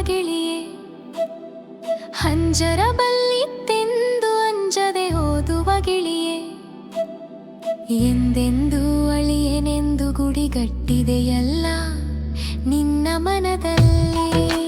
ಗಿಳಿಯೇ ಹಂಜರ ಬಲ್ಲಿತ್ತೆಂದು ಅಂಜದೆ ಓದುವ ಗೆಳೆಯೇ ಎಂದೆಂದೂ ಅಳಿಯನೆಂದು ಗುಡಿಗಟ್ಟಿದೆಯಲ್ಲ ನಿನ್ನ ಮನದಲ್ಲಿ.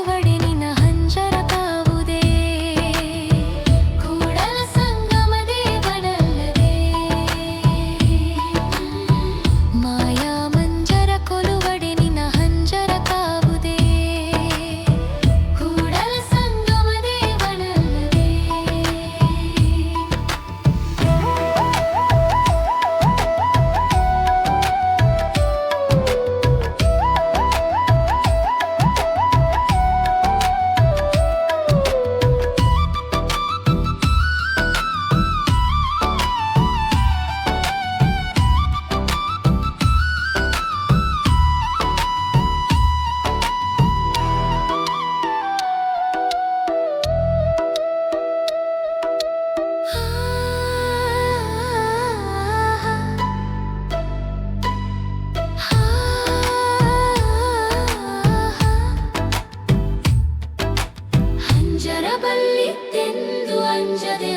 যদি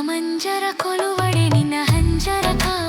ಮಂಜರ ಕೊಲುವಡೆ ನಿನ್ನ ಹಂಜರ ಕಾ